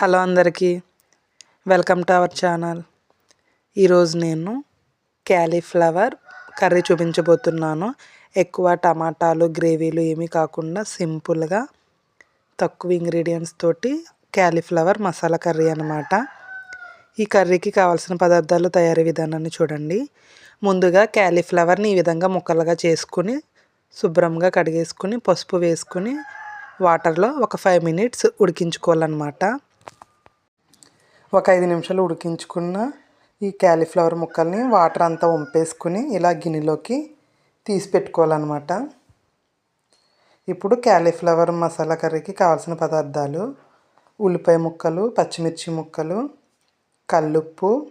Hello అందరికీ. Welcome to our channel. ఈరోజు నేను క్యాలీఫ్లవర్ కర్రీ చూపించబోతున్నాను. ఎక్కువ టమాటాలు గ్రేవీలు ఏమీ కాకుండా సింపుల్గా తక్కువ ఇంగ్రీడియంట్స్ తోటి క్యాలీఫ్లవర్ మసాలా కర్రీ అనమాట ఈ కర్రీకి కావాల్సిన పదార్థాలు తయారీ విధానాన్ని చూడండి. ముందుగా క్యాలీఫ్లవర్ని ఈ విధంగా ముక్కలుగా చేసుకుని శుభ్రంగా కడిగేసుకుని పసుపు వేసుకుని వాటర్లో ఒక ఫైవ్ మినిట్స్ ఉడికించుకోవాలన్నమాట. ఒక ఐదు నిమిషాలు ఉడికించుకున్న ఈ క్యాలీఫ్లవర్ ముక్కల్ని వాటర్ అంతా వంపేసుకుని ఇలా గిన్నెలోకి తీసి పెట్టుకోవాలన్నమాట. ఇప్పుడు క్యాలీఫ్లవర్ మసాలా కర్రీకి కావాల్సిన పదార్థాలు ఉల్లిపాయ ముక్కలు పచ్చిమిర్చి ముక్కలు కల్లుప్పు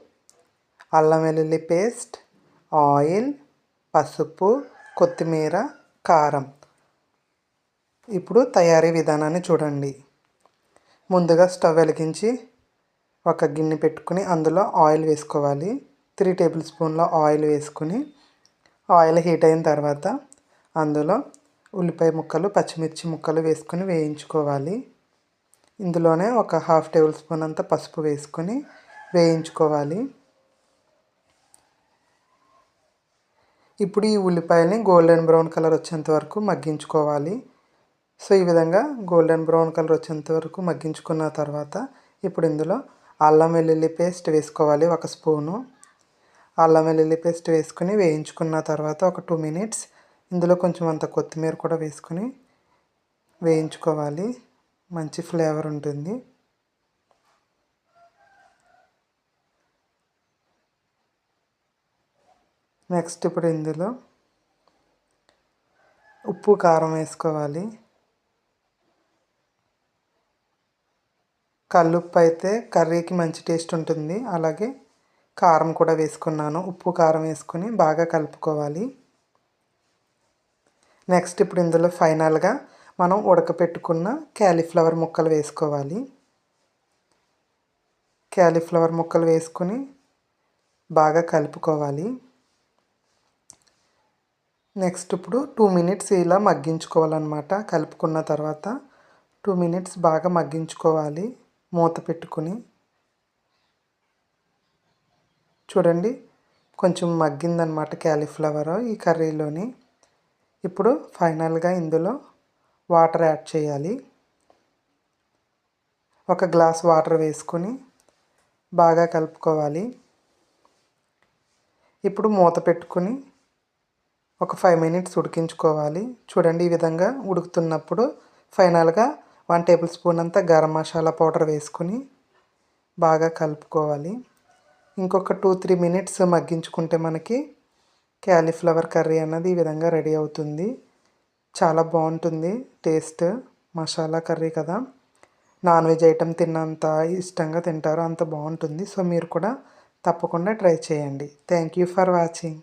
అల్లం వెల్లుల్లి పేస్ట్ ఆయిల్ పసుపు కొత్తిమీర కారం. ఇప్పుడు తయారీ విధానాన్ని చూడండి. ముందుగా స్టవ్ వెలిగించి ఒక గిన్నె పెట్టుకుని అందులో ఆయిల్ వేసుకోవాలి. త్రీ టేబుల్ స్పూన్ల ఆయిల్ వేసుకుని ఆయిల్ హీట్ అయిన తర్వాత అందులో ఉల్లిపాయ ముక్కలు పచ్చిమిర్చి ముక్కలు వేసుకొని వేయించుకోవాలి. ఇందులోనే ఒక హాఫ్ టేబుల్ స్పూన్ అంత పసుపు వేసుకొని వేయించుకోవాలి. ఇప్పుడు ఈ ఉల్లిపాయల్ని గోల్డెన్ బ్రౌన్ కలర్ వచ్చేంత వరకు మగ్గించుకోవాలి. సో ఈ విధంగా గోల్డెన్ బ్రౌన్ కలర్ వచ్చేంత వరకు మగ్గించుకున్న తర్వాత ఇప్పుడు ఇందులో అల్లం వెల్లుల్లి పేస్ట్ వేసుకోవాలి ఒక స్పూను. అల్లం వెల్లుల్లి పేస్ట్ వేసుకుని వేయించుకున్న తర్వాత ఒక టూ మినిట్స్ ఇందులో కొంచెం అంత కొత్తిమీర కూడా వేసుకుని వేయించుకోవాలి. మంచి ఫ్లేవర్ ఉంటుంది. నెక్స్ట్ ఇప్పుడు ఇందులో ఉప్పు కారం వేసుకోవాలి. కల్లుప్పు అయితే కర్రీకి మంచి టేస్ట్ ఉంటుంది. అలాగే కారం కూడా వేసుకున్నాను. ఉప్పు కారం వేసుకొని బాగా కలుపుకోవాలి. నెక్స్ట్ ఇప్పుడు ఇందులో ఫైనల్గా మనం ఉడకపెట్టుకున్న క్యాలీఫ్లవర్ ముక్కలు వేసుకోవాలి. క్యాలీఫ్లవర్ ముక్కలు వేసుకొని బాగా కలుపుకోవాలి. నెక్స్ట్ ఇప్పుడు టూ మినిట్స్ ఇలా మగ్గించుకోవాలన్నమాట. కలుపుకున్న తర్వాత టూ మినిట్స్ బాగా మగ్గించుకోవాలి. మూత పెట్టుకుని చూడండి కొంచెం మగ్గిందనమాట క్యాలీఫ్లవర్ ఈ కర్రీలోని. ఇప్పుడు ఫైనల్గా ఇందులో వాటర్ యాడ్ చేయాలి. ఒక గ్లాస్ వాటర్ వేసుకొని బాగా కలుపుకోవాలి. ఇప్పుడు మూత పెట్టుకుని ఒక ఫైవ్ మినిట్స్ ఉడికించుకోవాలి. చూడండి ఈ విధంగా ఉడుకుతున్నప్పుడు ఫైనల్గా వన్ టేబుల్ స్పూన్ అంతా గరం మసాలా పౌడర్ వేసుకుని బాగా కలుపుకోవాలి. ఇంకొక టూ త్రీ మినిట్స్ మగ్గించుకుంటే మనకి క్యాలీఫ్లవర్ కర్రీ అన్నది ఈ విధంగా రెడీ అవుతుంది. చాలా బాగుంటుంది టేస్ట్ మసాలా కర్రీ కదా. నాన్ వెజ్ ఐటెం తిన్నంత ఇష్టంగా తింటారు అంత బాగుంటుంది. సో మీరు కూడా తప్పకుండా ట్రై చేయండి. Thank you for watching.